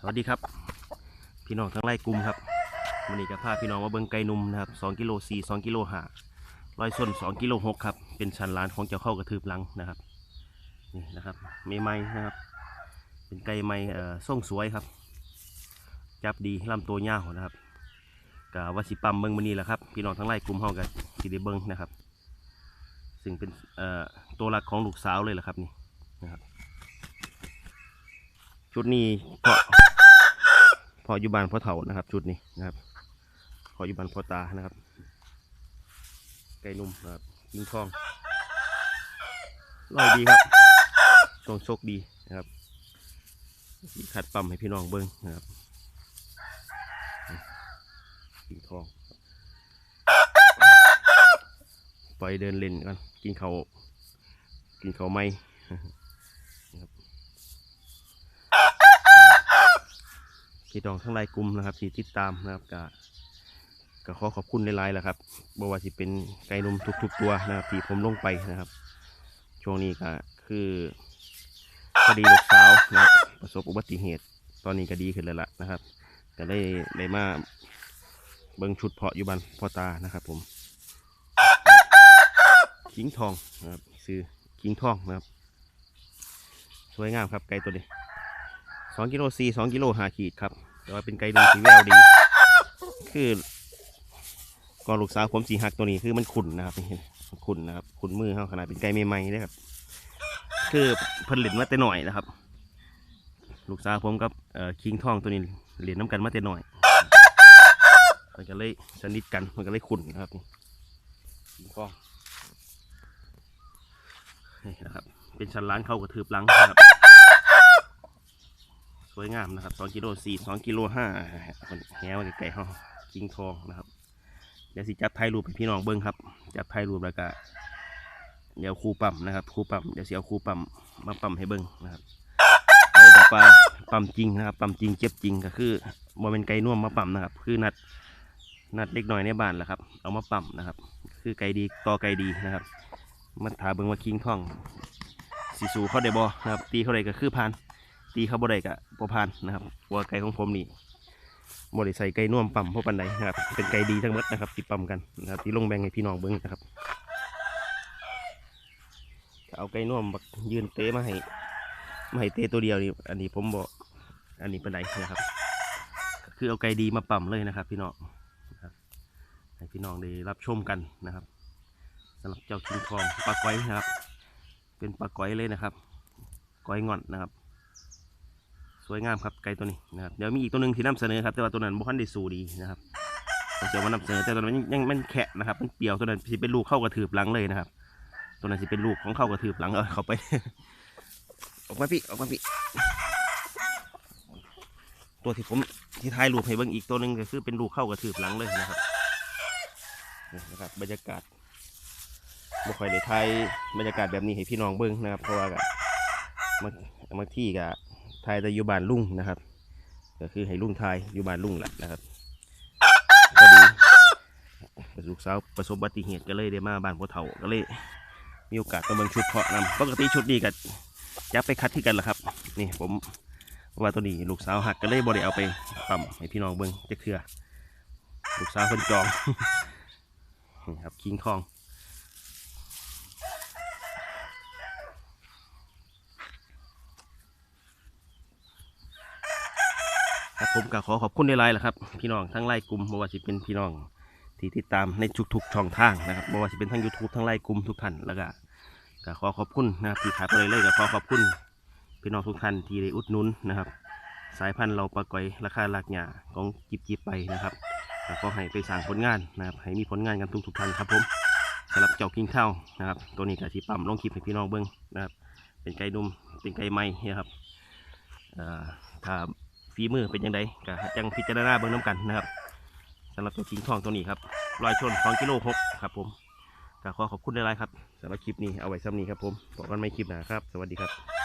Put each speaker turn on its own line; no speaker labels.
สวัสดีครับ พี่น้องทั้งไร่กลุ่มครับวันนี้ก็พาพี่น้องมาเบิ้งไก่นุ่มนะครับ2กิโล4 2กิโล5ร้อยส้น2กิโล6ครับเป็นชันล้านของเจ้าเข้ากระทืบหลังนะครับนี่นะครับเมไม้นะครับ เป็นไก่ไม้เอ่อส่งสวยครับ จับดีลำตัวยาวนะครับกะว่าสิปั๊มเบิ้งมันนี้แหละครับพี่น้องทั้งไร่กลุ่มเฮากันสิได้เบิ้งนะครับ ซึ่งเป็นเอ่อตัวหลักของลูกสาวเลยแหละครับนี่นะครับชุดนี้เพาะเพาะอยู่บ้านพ่อเฒ่านะครับ ชุดนี้นะครับพาะอยู่บ้านพ่อตานะครับ ไก่นุ่มนะครับกิงทองลอยดีครับตรงโชคดีนะครับขัดปั๊มให้พี่น้องเบิ้งนะครับกิงทอง ปล่อยเดินเล่นกันกินเขากินเขาไหม พี่น้องทั้งหลายกลุ่มนะครับที่ติดตามนะครับก็ก็ขอขอบคุณในไลน์แหละครับบว่าสิเป็นไก่นมทุกๆตัวนะครับที่ผมลงไปนะครับ ช่วงนี้ก็คือคดีลูกสาวนะครับประสบอุบัติเหตุ ตอนนี้ก็ดีขึ้นแล้วล่ะนะครับก็ได้ได้มาเบิ่งชุดเพาะอยู่บ้านพ่อตานะครับ ผมคิงทองนะครับซื้อคิงทองนะครับ สวยงามครับไก่ตัวนี้ สองกิโลสี่สองกิโลห้าขีดครับ แต่ว่าเป็นไก่ดงสีแววดี คือก่อนลูกสาวผมสีหักตัวนี้คือมันขุ่นนะครับนี่มันขุ่นนะครับขุ่นมือเขาขนาดเป็นไก่ใหม่ๆเลยครับ คือผลิตมาแต่หน่อยนะครับ ลูกสาวผมกับเอ่อคิงทองตัวนี้เหรียญน้ำกันมาแต่หน่อยมันก็เลยสนิทกันมันก็เลยขุ่นนะครับนี่คิงทองนี่นะครับ เป็นชั้นล้างเข้ากระทืบหลังนะครับ วยงามนะครับ2กิโล4 2กิโล5คนแหวไก่ๆเขาคิงทองนะครับ เดี๋ยวสิจับถ่ายรูปพี่น้องเบิ้งครับ จับถ่ายรูปแล้วก็เดี๋ยวครูปั๊มนะครับครูปั๊มเดี๋ยวเสิเอาครูปั๊มมาปั๊มให้เบิ้งนะครับเอาแบบว่าปั๊มจริงนะครับปั๊มจริงเจ็บจริงก็คือโมเป็นไก่น่วมมาปั๊มนะครับ คือนัดนัดเล็กน้อยในบ้านแหละครับ เอามาปั๊มนะครับ คือไก่ดีต่อไก่ดีนะครับมาถาเบิ้งว่าคิงทองสีสูเขาได้บอนะครับ ตีเขาได้ก็คือพาน ตีเขาบ่ได้กะบ่ผ่านนะครับวัวไก่ของผมนี่บ่ได้ใส่ไก่น่วมปั๊มเพราะปันใดนะครับ เป็นไก่ดีทั้งหมดนะครับที่ปั๊มกันนะครับที่ลงแบ่งให้พี่น้องเบิ้งนะครับเอาไก่น่วมบักยืนเตะมาให้มาให้เตะตัวเดียวนี่อันนี้ผมบอกอันนี้ปันใดนะครับคือเอาไก่ดีมาปั๊มเลยนะครับ พี่น้องนะครับให้พี่น้องได้รับชมกันนะครับสำหรับเจ้าคิงทองปลาก้อยนะครับ เป็นปลาก้อยเลยนะครับก้อยงอนนะครับ สวยงามครับไก่ตัวนี้นะครับเดี๋ยวมีอีกตัวหนึ่งที่นำเสนอครับแต่ว่าตัวนั้นบุคันได้สูดีนะครับผมจะมานำเสนอแต่ตัวนั้นยังมันแขะนะครับมันเปียวตัวนั้นสิเป็นลูกเข้ากระถืบหลังเลยนะครับ ตัวนั้นสิเป็นลูกของเข้ากระถืบหลังเอาเข้าไป ออกมาพี่ออกมาพี่ตัวที่ผมที่ถ่ายรูปให้เบิ่งอีกตัวหนึ่งก็คือเป็นลูกเข้ากระถืบหลังเลยนะครับนะครับบรรยากาศบ่ค่อยได้ถ่ายบรรยากาศแบบนี้ให้พี่น้องเบิ่งนะครับเพราะว่าก็บางบางที่ก็ ทายแต่อยู่บ้านลุงนะครับ ก็คือให้ลุงทายอยู่บ้านลุงแหละนะครับก็ดีลูกสาวประสบอุบัติเหตุก็เลยได้มาบ้านพ่อเฒ่าก็เลย มีโอกาสมาเบิ่งชุดเพาะนำปกติชุดนี้ก็จับไปคัดที่กันแหละครับ นี่ผมว่าตัวนี้ลูกสาวหักก็เลยบ่ได้เอาไปปั๊มให้พี่น้องเบิ่งจักเทื่อลูกสาวเพิ่นจองนี่ครับคิงคอง ครับผมก็ขอขอบคุณในไลน์แหละครับ พี่น้องทั้งไลน์กลุ่มไม่ว่าจะเป็นพี่น้องที่ติดตามในทุกๆช่องทางนะครับไม่ว่าจะเป็นทั้ง YouTube ทั้งไลน์กลุ่มทุกท่านแล้วก็ก็ขอขอบคุณนะครับที่ขายไปเลยเลยก็ขอขอบคุณ พี่น้องทุกท่านที่ได้อุดหนุนนะครับ สายพันธุ์เราปลาก้อยราคาหลักหยาของจิบจิบไปนะครับก็ขอให้ไปสร้างผลงานนะครับให้มีผลงานกันทุกๆท่านครับผมสำหรับเจ้ากิ้งเท่านะครับ ตัวนี้ก็ที่ปั๊มลงคลิปให้พี่น้องเบิ้งนะครับ เป็นไก่นุ่มเป็นไก่ไม้นะครับถ้า ฝีมือเป็นยังไงก็จังพิจารณาเบื้องน้ากันนะครับสำหรับตัวชิงทองตัวนี้ครับลอยชน2กิโลหกครับผมก็ขอขอบคุณหลายๆครับสำหรับคลิปนี้เอาไว้ซ้ำนี้ครับผมบอกกันไม่คลิปหนาครับ สวัสดีครับ